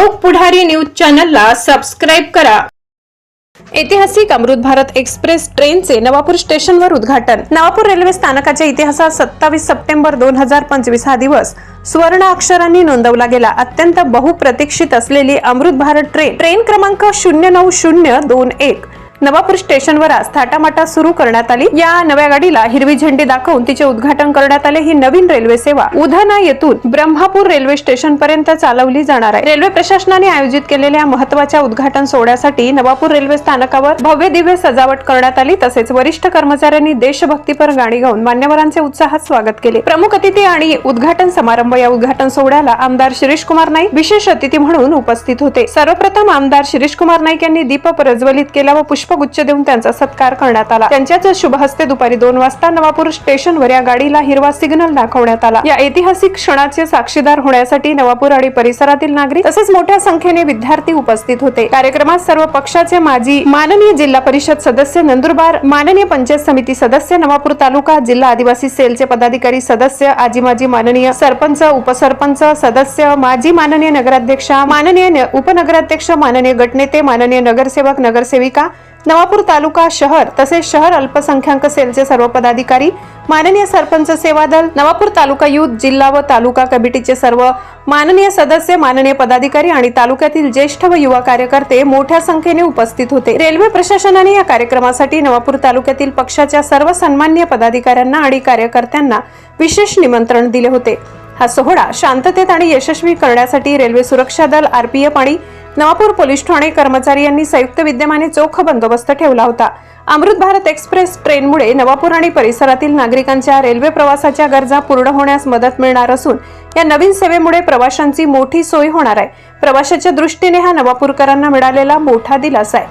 Okay Pudhari news चॅनलला subscribe करा. ऐतिहासिक अमृत भारत एक्सप्रेस ट्रेनचे नवापूर स्टेशनवर उद्घाटन. नवापूर रेल्वे स्थानकाच्या इतिहासात सत्तावीस सप्टेंबर दोन हजार पंचवीस हा दिवस. सुवर्ण अक्षरांनी नोंदवला गेला. अत्यंत बहुप्रतीक्षित असलेली अमृत भारत ट्रेन. ट्रेन क्रमांक शून्य नऊ शून्य दोन एक. नवापूर स्टेशनवर आज थाटामाटा सुरू करण्यात आली. या नव्या गाडीला हिरवी झेंडी दाखवून तिचे उद्घाटन करण्यात आले. ही नवीन रेल्वे सेवा उधाना येथून ब्रह्मापूर रेल्वे स्टेशन पर्यंत चालवली जाणार आहे. रेल्वे प्रशासनाने आयोजित केलेल्या महत्त्वाच्या उद्घाटन सोहळ्यासाठी नवापूर रेल्वे स्थानकावर भव्य दिव्य सजावट करण्यात आली. तसेच वरिष्ठ कर्मचाऱ्यांनी देशभक्तीपर गाणी गाऊन मान्यवरांचे उत्साहात स्वागत केले. प्रमुख अतिथी आणि उद्घाटन समारंभ या उद्घाटन सोहळ्याला आमदार शिरीष कुमार नाईक विशेष अतिथी म्हणून उपस्थित होते. सर्वप्रथम आमदार शिरीष कुमार नाईक यांनी दीप प्रज्वलित केला व पुष्प पुष्पगुच्छ देऊन त्यांचा सत्कार करण्यात आला. त्यांच्याच शुभ हस्ते दुपारी दोन वाजता नवापूर स्टेशनवर या गाडीला हिरवा सिग्नल दाखवण्यात आला. या ऐतिहासिक क्षणाचे साक्षीदार होण्यासाठी नवापूर आणि परिसरातील नागरिक तसेच मोठ्या संख्येने विद्यार्थी उपस्थित होते. कार्यक्रमात सर्व पक्षाचे माजी माननीय जिल्हा परिषद सदस्य नंदुरबार माननीय पंचायत समिती सदस्य नवापूर तालुका जिल्हा आदिवासी सेलचे पदाधिकारी सदस्य आजी माजी माननीय सरपंच उपसरपंच सदस्य माजी माननीय नगराध्यक्षा माननीय न- उपनगराध्यक्ष माननीय गटनेते माननीय नगरसेवक नगरसेविका नवापूर तालुका शहर तसेच शहर अल्पसंख्याक सेलचे सर्व पदाधिकारी माननीय सरपंच सेवा दल नवापूर तालुका युथ जिल्हा व तालुका कमिटीचे सर्व माननीय सदस्य माननीय पदाधिकारी आणि तालुक्यातील ज्येष्ठ व युवा कार्यकर्ते मोठ्या संख्येने उपस्थित होते. रेल्वे प्रशासनाने या कार्यक्रमासाठी नवापूर तालुक्यातील पक्षाच्या सर्व सन्मान्य पदाधिकाऱ्यांना आणि कार्यकर्त्यांना विशेष निमंत्रण दिले होते. हा सोहळा शांततेत आणि यशस्वी करण्यासाठी रेल्वे सुरक्षा दल आरपीएफ आणि नवापूर पोलीस ठाणे कर्मचारी यांनी संयुक्त विद्यमाने चोख बंदोबस्त ठेवला होता. अमृत भारत एक्सप्रेस ट्रेनमुळे नवापूर आणि परिसरातील नागरिकांच्या रेल्वे प्रवासाच्या गरजा पूर्ण होण्यास मदत मिळणार असून या नवीन सेवेमुळे प्रवाशांची मोठी सोय होणार आहे. प्रवाशाच्या दृष्टीने हा नवापूरकरांना मिळालेला मोठा दिलासा आहे.